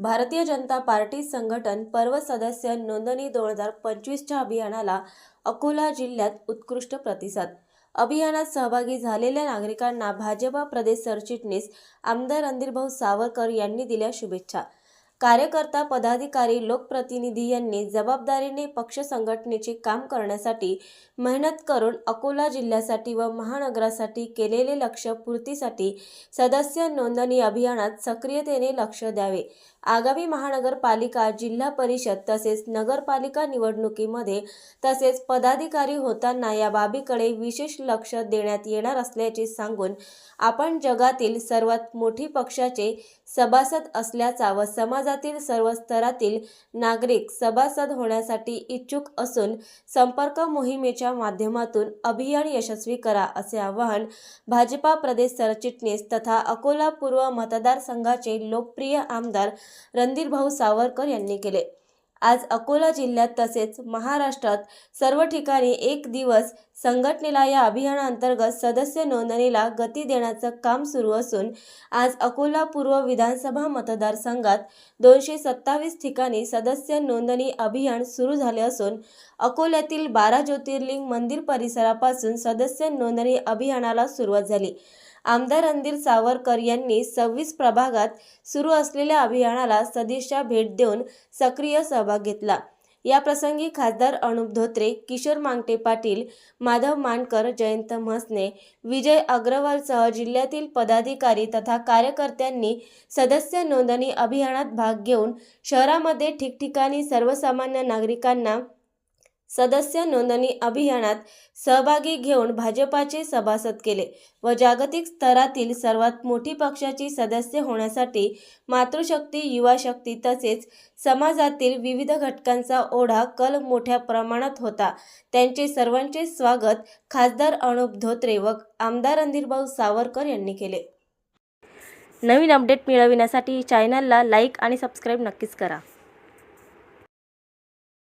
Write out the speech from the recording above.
Bharatiya Janata party संघटन पर्व सदस्य नोंदणी दोन हजार पंचवीसच्या अभियानाला अकोला जिल्ह्यात उत्कृष्ट प्रतिसाद. अभियानात सहभागी झालेल्या नागरिकांना भाजपा प्रदेश सरचिटणीस आमदार रणधीरभाऊ सावरकर यांनी दिल्या शुभेच्छा. कार्यकर्ता पदाधिकारी लोकप्रतिनिधी यांनी जबाबदारीने पक्ष संघटनेचे काम करण्यासाठी मेहनत करून अकोला जिल्ह्यासाठी व महानगरासाठी केलेले लक्ष पूर्तीसाठी सदस्य नोंदणी अभियानात सक्रियतेने लक्ष द्यावे. आगामी महानगरपालिका जिल्हा परिषद तसेच नगरपालिका निवडणुकीमध्ये तसेच पदाधिकारी होताना या बाबीकडे विशेष लक्ष देण्यात येणार असल्याचे सांगून आपण जगातील सर्वात मोठी पक्षाचे सभासद असल्याचा व समाजातील सर्व स्तरातील नागरिक सभासद होण्यासाठी इच्छुक असून संपर्क मोहिमेच्या माध्यमातून अभियान यशस्वी करा असे आवाहन भाजपा प्रदेश सरचिटणीस तथा अकोला पूर्व मतदारसंघाचे लोकप्रिय आमदार रणधीरभाऊ सावरकर यांनी केले. आज अकोला जिल्ह्यात तसेच महाराष्ट्रात सर्व ठिकाणी एक दिवस संघटनेला या अभियानांतर्गत सदस्य नोंदणीला गती देण्याचं काम सुरू असून आज अकोला पूर्व विधानसभा मतदारसंघात दोनशे सत्तावीस ठिकाणी सदस्य नोंदणी अभियान सुरू झाले असून अकोल्यातील बारा ज्योतिर्लिंग मंदिर परिसरापासून सदस्य नोंदणी अभियानाला सुरुवात झाली. आमदार रणधीर सावरकर यांनी सव्वीस प्रभागात सुरू असलेल्या अभियानाला सदिच्छा भेट देऊन सक्रिय सहभाग घेतला. या प्रसंगी खासदार अनुप धोत्रे किशोर मांगटे पाटील माधव मानकर जयंत म्हसने विजय अग्रवालसह जिल्ह्यातील पदाधिकारी तथा कार्यकर्त्यांनी सदस्य नोंदणी अभियानात भाग घेऊन शहरामध्ये ठिकठिकाणी सर्वसामान्य नागरिकांना सदस्य नोंदणी अभियानात सहभागी घेऊन भाजपाचे सभासद केले व जागतिक स्तरातील सर्वात मोठी पक्षाची सदस्य होण्यासाठी मातृशक्ती युवा शक्ती तसेच समाजातील विविध घटकांचा ओढा कल मोठ्या प्रमाणात होता. त्यांचे सर्वांचे स्वागत खासदार अनुप धोत्रे व आमदार रणधीरभाऊ सावरकर यांनी केले. नवीन अपडेट मिळविण्यासाठी चॅनलला लाईक आणि सबस्क्राईब नक्कीच करा.